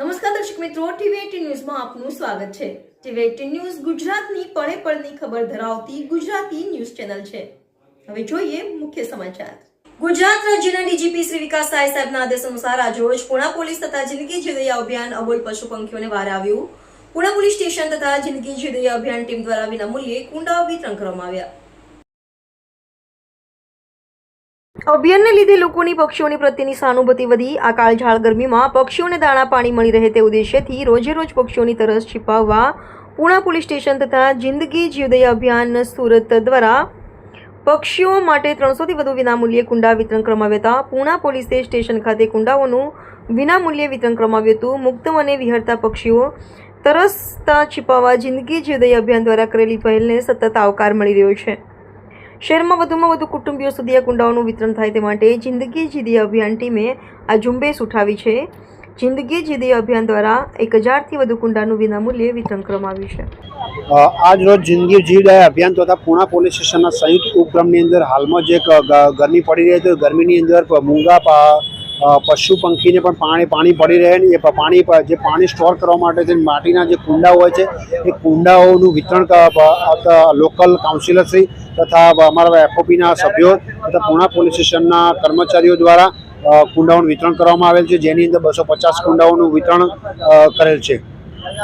નમસ્કાર દર્શક મિત્રો, ટીવી ન્યૂઝમાં આપનું સ્વાગત છે. ટીવી ન્યૂઝ ગુજરાતની પળે પળની ખબર ધરાવતી ગુજરાતી ન્યૂઝ ચેનલ છે. હવે જોઈએ મુખ્ય સમાચાર. ગુજરાત રાજ્યના ડીજીપી શ્રી વિકાસ સાય સાહેબના આદેશ અનુસાર આજરોજ પુણા પોલીસ તથા જિંદગી જીવદયા અભિયાન અબોલ પશુ પંખીઓને વાર આવ્યું. પુણા પોલીસ સ્ટેશન તથા જિંદગી જીવદયા અભિયાન ટીમ દ્વારા વિનામૂલ્યે કુંડાઓ વિતરણ કરવામાં આવ્યા. અભિયાનને લીધે લોકોની પક્ષીઓની પ્રત્યેની સહાનુભૂતિ વધી. આ કાળઝાળ ગરમીમાં પક્ષીઓને દાણા, પાણી મળી રહે તે ઉદ્દેશ્યથી રોજે રોજ પક્ષીઓની તરસ છીપાવવા પૂણા પોલીસ સ્ટેશન તથા જિંદગી જીવદયા અભિયાન સુરત દ્વારા પક્ષીઓ માટે ત્રણસોથી વધુ વિનામૂલ્યે કુંડા વિતરણ કરવામાં હતા. પૂણા પોલીસે સ્ટેશન ખાતે કુંડાઓનું વિનામૂલ્યે વિતરણ કરવામાં હતું. મુક્ત મને વિહરતા પક્ષીઓ તરસતા છીપાવવા જિંદગી જીવદય અભિયાન દ્વારા કરેલી પહેલને સતત આવકાર મળી રહ્યો છે. શહેરમાં વધુમાં વધુ કુટુંબીઓ સુધી આ કુંડાઓનું વિતરણ થાય તે માટે જિંદગી જીદી અભિયાન ટીમે આ ઝુંબેશ ઉઠાવી છે. જિંદગી જીદી અભિયાન દ્વારા એક હજારથી વધુ કુંડાનું વિનામૂલ્યે વિતરણ કરવામાં આવ્યું છે. આજ રોજ જિંદગી જીવદાય અભિયાન તથા પૂણા પોલીસ સ્ટેશનના સંયુક્ત ઉપક્રમની અંદર હાલમાં જે ગરમી પડી રહી છે. ગરમીની અંદર મૂંગા પશુ પંખીને પણ પાણી પાણી પડી રહે ને એ પાણી જે પાણી સ્ટોર કરવા માટે જે માટીના જે કુંડા હોય છે, એ કુંડાઓનું વિતરણ લોકલ કાઉન્સિલરશ્રી તથા અમારા એફઓપીના સભ્યો તથા પૂણા પોલીસ સ્ટેશનના કર્મચારીઓ દ્વારા કુંડાઓનું વિતરણ કરવામાં આવેલ છે, જેની અંદર બસો પચાસ કુંડાઓનું વિતરણ કરેલ છે.